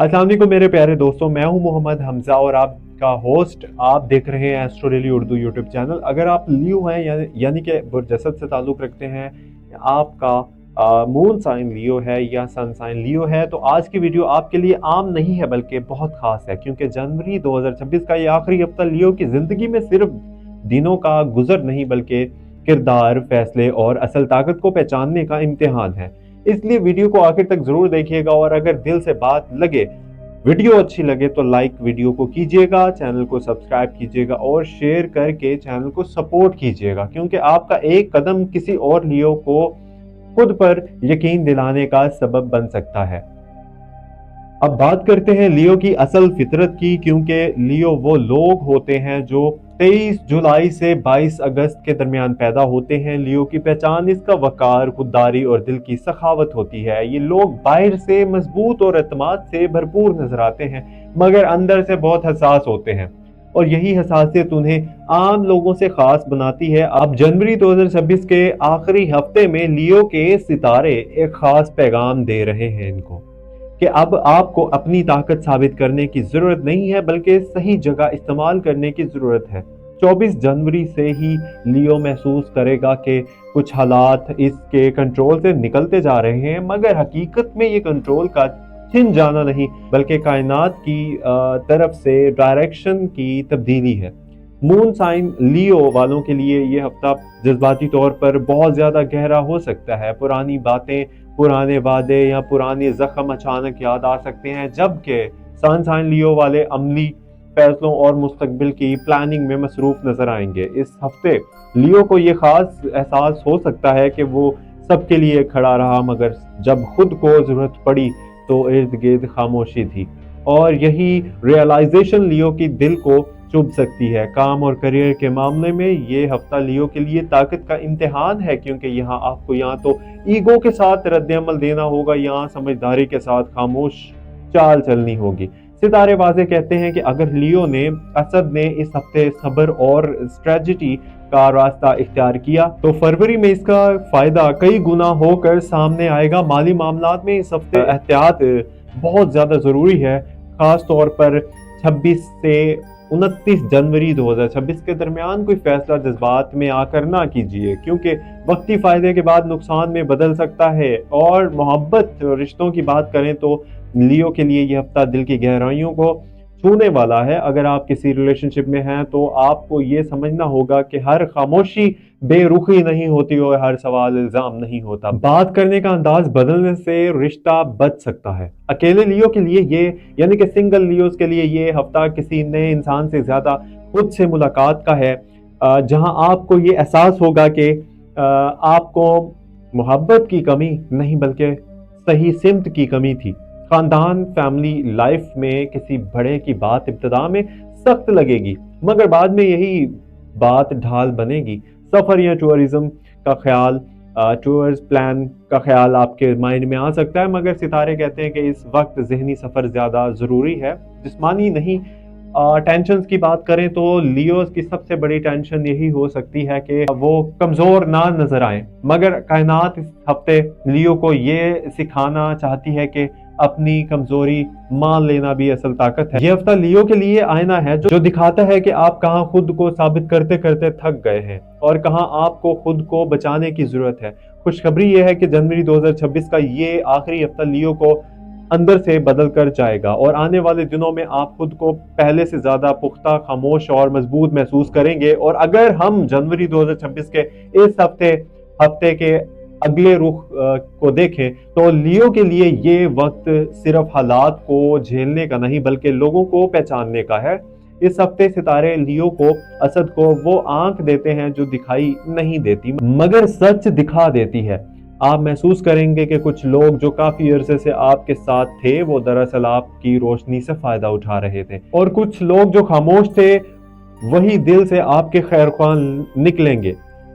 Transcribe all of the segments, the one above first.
السلام علیکم میرے پیارے دوستوں، میں ہوں محمد حمزہ اور آپ کا ہوسٹ آپ دیکھ رہے ہیں ایسٹرو اردو یوٹیوب چینل اگر آپ لیو ہیں یعنی-, یعنی کہ برجسد سے تعلق رکھتے ہیں، آپ کا مون سائن لیو ہے یا سن سائن لیو ہے، تو آج کی ویڈیو آپ کے لیے عام نہیں ہے، بلکہ بہت خاص ہے۔ کیونکہ جنوری دو ہزار چھبیس کا یہ آخری ہفتہ لیو کی زندگی میں صرف دنوں کا گزر نہیں، بلکہ کردار، فیصلے اور اصل طاقت کو پہچاننے کا امتحان ہے۔ اس لیے ویڈیو کو آخر تک ضرور دیکھیے گا اور اگر دل سے بات لگے، ویڈیو اچھی لگے تو لائک ویڈیو کو کیجیے گا، چینل کو سبسکرائب کیجیے گا اور شیئر کر کے چینل کو سپورٹ کیجیے گا، کیونکہ آپ کا ایک قدم کسی اور لیو کو خود پر یقین دلانے کا سبب بن سکتا ہے۔ اب بات کرتے ہیں لیو کی اصل فطرت کی، کیونکہ لیو وہ لوگ ہوتے ہیں جو تیئیس جولائی سے بائیس اگست کے درمیان پیدا ہوتے ہیں۔ لیو کی پہچان اس کا وقار، خودداری اور دل کی سخاوت ہوتی ہے۔ یہ لوگ باہر سے مضبوط اور اعتماد سے بھرپور نظر آتے ہیں، مگر اندر سے بہت حساس ہوتے ہیں۔ اور یہی حساسیت انہیں عام لوگوں سے خاص بناتی ہے۔ اب جنوری دو ہزار چھبیس کے آخری ہفتے میں لیو کے ستارے ایک خاص پیغام دے رہے ہیں ان کو۔ کہ اب آپ کو اپنی طاقت ثابت کرنے کی ضرورت نہیں ہے، بلکہ صحیح جگہ استعمال کرنے کی ضرورت ہے۔ چوبیس جنوری سے ہی لیو محسوس کرے گا کہ کچھ حالات اس کے کنٹرول سے نکلتے جا رہے ہیں، مگر حقیقت میں یہ کنٹرول کا چھن جانا نہیں، بلکہ کائنات کی طرف سے ڈائریکشن کی تبدیلی ہے۔ مون سائن لیو والوں کے لیے یہ ہفتہ جذباتی طور پر بہت زیادہ گہرا ہو سکتا ہے۔ پرانی باتیں پرانے وعدے یا پرانے زخم اچانک یاد آ سکتے ہیں، جبکہ سان سائن لیو والے عملی فیصلوں اور مستقبل کی پلاننگ میں مصروف نظر آئیں گے۔ اس ہفتے لیو کو یہ خاص احساس ہو سکتا ہے کہ وہ سب کے لیے کھڑا رہا، مگر جب خود کو ضرورت پڑی تو ارد گرد خاموشی تھی۔ اور یہی ریئلائزیشن لیو کی دل کو چب سکتی ہے۔ کام اور کریئر کے معاملے میں یہ ہفتہ لیو کے لیے طاقت کا امتحان ہے، کیونکہ یہاں آپ کو یہاں تو ایگو کے ساتھ رد عمل دینا ہوگا یہاں سمجھداری کے ساتھ خاموش چال چلنی ہوگی۔ ستارے واضح کہتے ہیں کہ اگر لیو نے، اسد نے اس ہفتے صبر اور اسٹریٹجی کا راستہ اختیار کیا، تو فروری میں اس کا فائدہ کئی گنا ہو کر سامنے آئے گا۔ مالی معاملات میں اس ہفتے احتیاط بہت زیادہ ضروری ہے، خاص طور پر چھبیس سے انتیس جنوری دو ہزار چھبیس کے درمیان کوئی فیصلہ جذبات میں آ کر نہ کیجیے، کیونکہ وقتی فائدے کے بعد نقصان میں بدل سکتا ہے۔ اور محبت رشتوں کی بات کریں تو لیو کے لیے یہ ہفتہ دل کی گہرائیوں کو چھونے والا ہے۔ اگر آپ کسی ریلیشن شپ میں ہیں تو آپ کو یہ سمجھنا ہوگا کہ ہر خاموشی بے رخی نہیں ہوتی اور ہر سوال الزام نہیں ہوتا۔ بات کرنے کا انداز بدلنے سے رشتہ بچ سکتا ہے۔ اکیلے لیو کے لیے یہ یعنی کہ سنگل لیوز کے لیے یہ ہفتہ کسی نئے انسان سے زیادہ خود سے ملاقات کا ہے۔ جہاں آپ کو یہ احساس ہوگا کہ آپ کو محبت کی کمی نہیں بلکہ صحیح سمت کی کمی تھی۔ خاندان فیملی لائف میں کسی بڑے کی بات ابتدا میں سخت لگے گی، مگر بعد میں یہی بات ڈھال بنے گی۔ سفر یا ٹورزم کا خیال ٹورز پلان کا خیال آپ کے مائنڈ میں آ سکتا ہے، مگر ستارے کہتے ہیں کہ اس وقت ذہنی سفر زیادہ ضروری ہے۔ جسمانی نہیں ٹینشنز کی بات کریں تو لیوز کی سب سے بڑی ٹینشن یہی ہو سکتی ہے کہ وہ کمزور نہ نظر آئیں۔ مگر کائنات اس ہفتے لیو کو یہ سکھانا چاہتی ہے کہ اپنی کمزوری مان لینا بھی اصل طاقت ہے۔ یہ ہفتہ لیو کے لیے آئینہ ہے جو دکھاتا ہے کہ آپ کہاں خود کو ثابت کرتے کرتے تھک گئے ہیں اور کہاں آپ کو خود کو بچانے کی ضرورت ہے۔ خوشخبری یہ ہے کہ جنوری دو ہزار چھبیس کا یہ آخری ہفتہ لیو کو اندر سے بدل کر جائے گا اور آنے والے دنوں میں آپ خود کو پہلے سے زیادہ پختہ، خاموش اور مضبوط محسوس کریں گے۔ اور اگر ہم جنوری دو ہزار چھبیس کے اس ہفتے ہفتے کے اگلے رخ کو دیکھیں تو لیو کے لیے یہ وقت صرف حالات کو جھیلنے کا نہیں بلکہ لوگوں کو پہچاننے کا ہے۔ اس ہفتے ستارے لیو کو، اسد کو وہ آنکھ دیتے ہیں جو دکھائی نہیں دیتی، مگر سچ دکھا دیتی ہے۔ آپ محسوس کریں گے کہ کچھ لوگ جو کافی عرصے سے آپ کے ساتھ تھے، وہ دراصل آپ کی روشنی سے فائدہ اٹھا رہے تھے۔ اور کچھ لوگ جو خاموش تھے، وہی دل سے آپ کے خیر خواہ نکلیں گے۔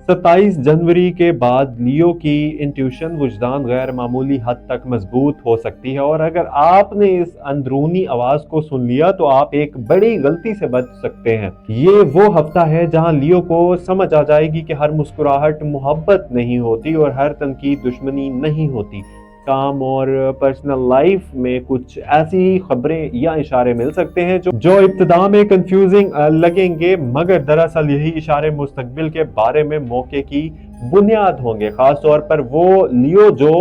ستائیس جنوری کے بعد لیو کی انٹیوشن وجدان غیر معمولی حد تک مضبوط ہو سکتی ہے اور اگر آپ نے اس اندرونی آواز کو سن لیا تو آپ ایک بڑی غلطی سے بچ سکتے ہیں۔ یہ وہ ہفتہ ہے جہاں لیو کو سمجھ آ جائے گی کہ ہر مسکراہٹ محبت نہیں ہوتی اور ہر تنقید دشمنی نہیں ہوتی۔ کام اور پرسنل لائف میں کچھ ایسی خبریں یا اشارے مل سکتے ہیں جو جو ابتدا میں کنفیوزنگ لگیں گے، مگر دراصل یہی اشارے مستقبل کے بارے میں موقع کی بنیاد ہوں گے۔ خاص طور پر وہ لیو جو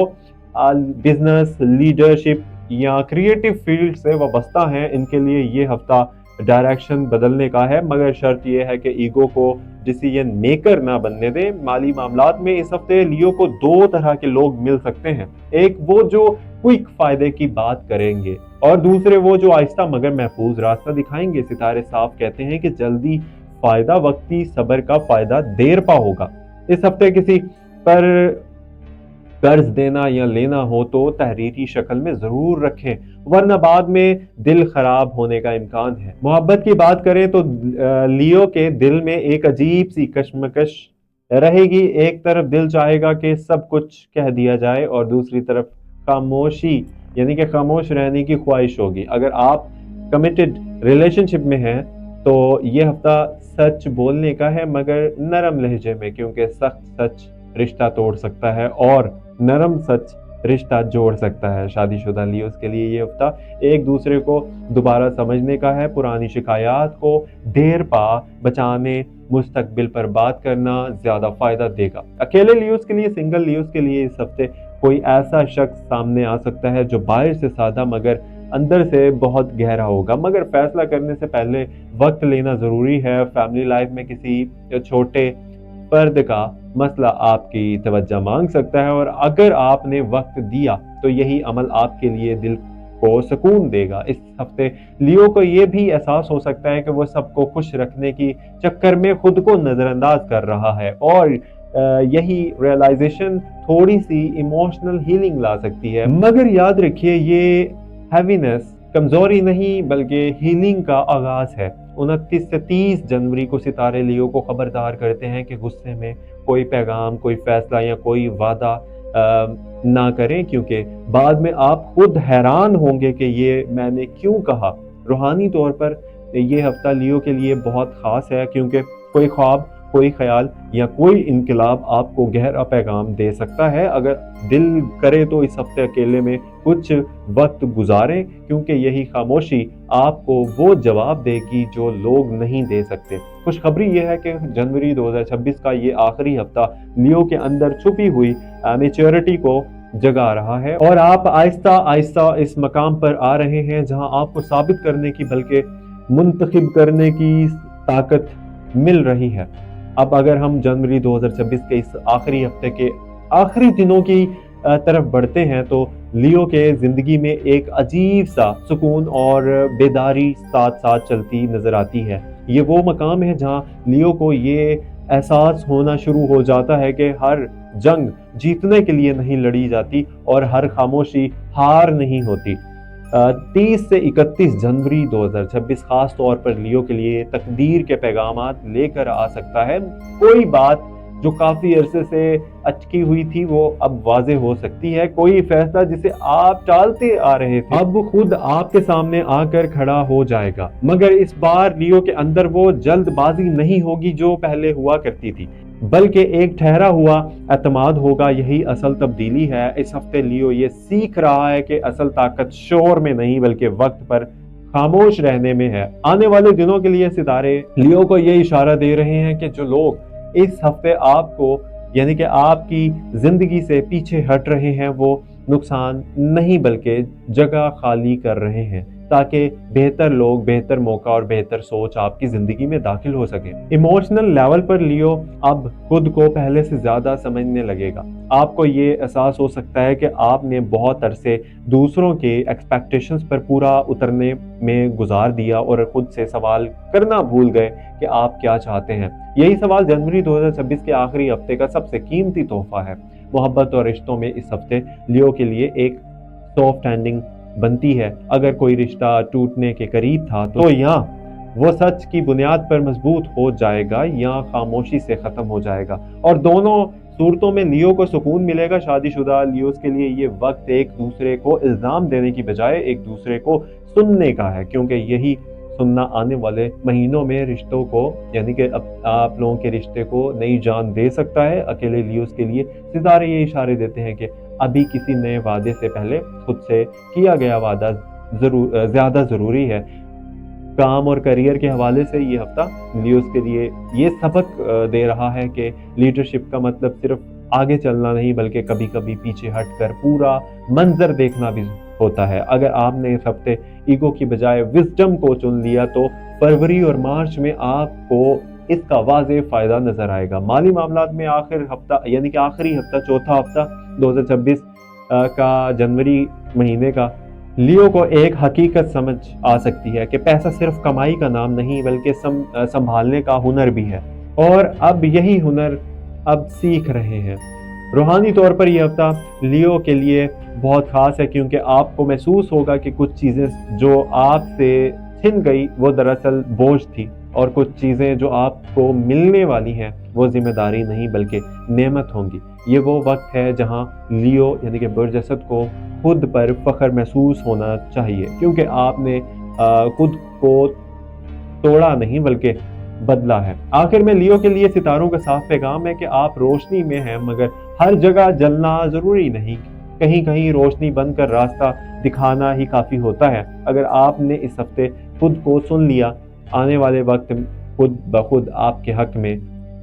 بزنس لیڈرشپ یا کریٹو فیلڈ سے وابستہ ہیں، ان کے لیے یہ ہفتہ ڈائریکشن بدلنے کا ہے، مگر شرط یہ ہے کہ ایگو کو ڈیسیجن میکر نہ بننے دیں۔ مالی معاملات میں اس ہفتے لیو کو دو طرح کے لوگ مل سکتے ہیں۔ ایک وہ جو کوئک فائدے کی بات کریں گے، اور دوسرے وہ جو آہستہ مگر محفوظ راستہ دکھائیں گے۔ ستارے صاف کہتے ہیں کہ جلدی فائدہ، وقتی صبر کا فائدہ دیر پا ہوگا۔ اس ہفتے کسی پر قرض دینا یا لینا ہو تو تحریری شکل میں ضرور رکھیں، ورنہ بعد میں دل خراب ہونے کا امکان ہے۔ محبت کی بات کریں تو لیو کے دل میں ایک عجیب سی کشمکش رہے گی۔ ایک طرف دل چاہے گا کہ سب کچھ کہہ دیا جائے اور دوسری طرف خاموشی یعنی کہ خاموش رہنے کی خواہش ہوگی۔ اگر آپ کمیٹڈ ریلیشن شپ میں ہیں تو یہ ہفتہ سچ بولنے کا ہے، مگر نرم لہجے میں، کیونکہ سخت سچ رشتہ توڑ سکتا ہے اور نرم سچ رشتہ جوڑ سکتا ہے شادی شدہ لیوز کے لیے یہ ہفتہ ایک دوسرے کو دوبارہ سمجھنے کا ہے۔ پرانی شکایات کو دیر پا بچانے، مستقبل پر بات کرنا زیادہ فائدہ دے گا۔ اکیلے لیوز کے لیے، سنگل لیوز کے لیے اس ہفتے کوئی ایسا شخص سامنے آ سکتا ہے جو باہر سے سادہ مگر اندر سے بہت گہرا ہوگا۔ مگر فیصلہ کرنے سے پہلے وقت لینا ضروری ہے۔ فیملی لائف میں کسی چھوٹے فرد کا مسئلہ آپ کی توجہ مانگ سکتا ہے اور اگر آپ نے وقت دیا تو یہی عمل آپ کے لیے دل کو سکون دے گا۔ اس ہفتے لیو کو یہ بھی احساس ہو سکتا ہے کہ وہ سب کو خوش رکھنے کی چکر میں خود کو نظر انداز کر رہا ہے اور یہی ریئلائزیشن تھوڑی سی ایموشنل ہیلنگ لا سکتی ہے۔ مگر یاد رکھیے، یہ ہیوینس کمزوری نہیں بلکہ ہیلنگ کا آغاز ہے۔ انتیس سے تیس جنوری کو ستارے لیو کو خبردار کرتے ہیں کہ غصے میں کوئی پیغام، کوئی فیصلہ یا کوئی وعدہ نہ کریں کیونکہ بعد میں آپ خود حیران ہوں گے کہ یہ میں نے کیوں کہا۔ روحانی طور پر یہ ہفتہ لیو کے لیے بہت خاص ہے کیونکہ کوئی خواب کوئی خیال یا کوئی انقلاب آپ کو گہرا پیغام دے سکتا ہے۔ اگر دل کرے تو اس ہفتے اکیلے میں کچھ وقت گزاریں، کیونکہ یہی خاموشی آپ کو وہ جواب دے گی جو لوگ نہیں دے سکتے۔ خوشخبری یہ ہے کہ جنوری دو ہزار چھبیس کا یہ آخری ہفتہ لیو کے اندر چھپی ہوئی میچورٹی کو جگا رہا ہے اور آپ آہستہ آہستہ اس مقام پر آ رہے ہیں جہاں آپ کو ثابت کرنے کی بلکہ منتخب کرنے کی طاقت مل رہی ہے۔ اب اگر ہم جنوری دو ہزار چھبیس کے اس آخری ہفتے کے آخری دنوں کی طرف بڑھتے ہیں تو لیو کے زندگی میں ایک عجیب سا سکون اور بیداری ساتھ ساتھ چلتی نظر آتی ہے۔ یہ وہ مقام ہے جہاں لیو کو یہ احساس ہونا شروع ہو جاتا ہے کہ ہر جنگ جیتنے کے لیے نہیں لڑی جاتی اور ہر خاموشی ہار نہیں ہوتی۔ تیس سے اکتیس جنوری دو ہزار چھبیس، خاص طور پر لیو کے لیے تقدیر کے پیغامات لے کر آ سکتا ہے۔ کوئی بات جو کافی عرصے سے اٹکی ہوئی تھی، وہ اب واضح ہو سکتی ہے۔ کوئی فیصلہ جسے آپ ٹالتے آ رہے تھے، اب خود آپ کے سامنے آ کر کھڑا ہو جائے گا۔ مگر اس بار لیو کے اندر وہ جلد بازی نہیں ہوگی جو پہلے ہوا کرتی تھی۔ بلکہ ایک ٹھہرا ہوا اعتماد ہوگا، یہی اصل تبدیلی ہے۔ اس ہفتے لیو یہ سیکھ رہا ہے کہ اصل طاقت شور میں نہیں، بلکہ وقت پر خاموش رہنے میں ہے۔ آنے والے دنوں کے لیے ستارے لیو کو یہ اشارہ دے رہے ہیں کہ جو لوگ اس ہفتے آپ کو یعنی کہ آپ کی زندگی سے پیچھے ہٹ رہے ہیں، وہ نقصان نہیں، بلکہ جگہ خالی کر رہے ہیں۔ تاکہ بہتر لوگ، بہتر موقع اور بہتر سوچ آپ کی زندگی میں داخل ہو سکے۔ ایموشنل لیول پر لیو، اب خود کو پہلے سے زیادہ سمجھنے لگے گا۔ آپ کو یہ احساس ہو سکتا ہے کہ آپ نے بہت عرصے دوسروں کے ایکسپیکٹیشنز پر پورا اترنے میں گزار دیا اور خود سے سوال کرنا بھول گئے کہ آپ کیا چاہتے ہیں۔ یہی سوال جنوری دو ہزار چھبیس کے آخری ہفتے کا سب سے قیمتی تحفہ ہے۔ محبت اور رشتوں میں اس ہفتے لیو کے لیے ایک سافٹ اینڈنگ بنتی ہے۔ اگر کوئی رشتہ ٹوٹنے کے قریب تھا تو یہاں۔ وہ سچ کی بنیاد پر مضبوط ہو جائے گا یا خاموشی سے ختم ہو جائے گا۔ اور دونوں صورتوں میں لیو کو سکون ملے گا۔ شادی شدہ لیوز کے لیے یہ وقت ایک دوسرے کو الزام دینے کی بجائے ایک دوسرے کو سننے کا ہے، کیونکہ یہی سننا آنے والے مہینوں میں رشتوں کو یعنی کہ آپ لوگوں کے رشتے کو نئی جان دے سکتا ہے۔ اکیلے لیوز کے لیے ستارے یہ اشارے دیتے ہیں کہ ابھی کسی نئے وعدے سے پہلے خود سے کیا گیا وعدہ ضرور زیادہ ضروری ہے۔ کام اور کریئر کے حوالے سے یہ ہفتہ لیوز کے لیے یہ سبق دے رہا ہے کہ لیڈرشپ کا مطلب صرف آگے چلنا نہیں بلکہ کبھی کبھی پیچھے ہٹ کر پورا منظر دیکھنا بھی ہوتا ہے۔ اگر آپ نے اس ہفتے ایگو کی بجائے وزڈم کو چن لیا تو فروری اور مارچ میں آپ کو اس کا واضح فائدہ نظر آئے گا۔ مالی معاملات میں آخر ہفتہ یعنی کہ آخری ہفتہ، چوتھا ہفتہ دو ہزار چھبیس کا جنوری مہینے کا، لیو کو ایک حقیقت سمجھ آ سکتی ہے کہ پیسہ صرف کمائی کا نام نہیں بلکہ سنبھالنے کا ہنر بھی ہے۔ اور اب یہی ہنر اب سیکھ رہے ہیں۔ روحانی طور پر یہ ہفتہ لیو کے لیے بہت خاص ہے کیونکہ آپ کو محسوس ہوگا کہ کچھ چیزیں جو آپ سے چھن گئی وہ دراصل بوجھ تھی اور کچھ چیزیں جو آپ کو ملنے والی ہیں، وہ ذمہ داری نہیں بلکہ نعمت ہوں گی۔ یہ وہ وقت ہے جہاں لیو یعنی کہ برجسد کو خود پر فخر محسوس ہونا چاہیے۔ کیونکہ آپ نے خود کو توڑا نہیں بلکہ بدلا ہے۔ آخر میں لیو کے لیے ستاروں کا صاف پیغام ہے کہ آپ روشنی میں ہیں، مگر ہر جگہ جلنا ضروری نہیں۔ کہیں کہیں روشنی بند کر راستہ دکھانا ہی کافی ہوتا ہے۔ اگر آپ نے اس ہفتے خود کو سن لیا آنے والے وقت خود بخود آپ کے حق میں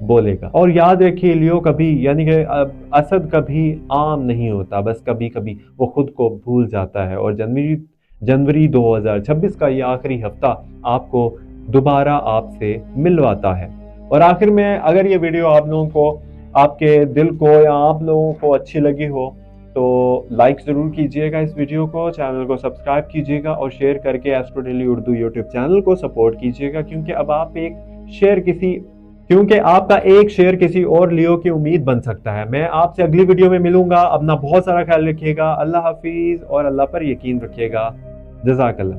بولے گا۔ اور یاد رکھیے، لیو کبھی یعنی کہ اسد کبھی عام نہیں ہوتا، بس کبھی کبھی وہ خود کو بھول جاتا ہے۔ اور جنوری جنوری دو ہزار چھبیس کا یہ آخری ہفتہ آپ کو دوبارہ آپ سے ملواتا ہے۔ اور آخر میں اگر یہ ویڈیو آپ لوگوں کو، آپ کے دل کو یا آپ لوگوں کو اچھی لگی ہو تو لائک ضرور کیجیے گا اس ویڈیو کو چینل کو سبسکرائب کیجیے گا اور شیئر کر کے astro daily Urdu YouTube channel کو سپورٹ کیجیے گا، کیونکہ اب آپ ایک شیئر کسی، کیونکہ آپ کا ایک شیئر کسی اور لیو کی امید بن سکتا ہے۔ میں آپ سے اگلی ویڈیو میں ملوں گا۔ اپنا بہت سارا خیال رکھیے گا۔ اللہ حافظ اور اللہ پر یقین رکھیے گا۔ جزاک اللہ۔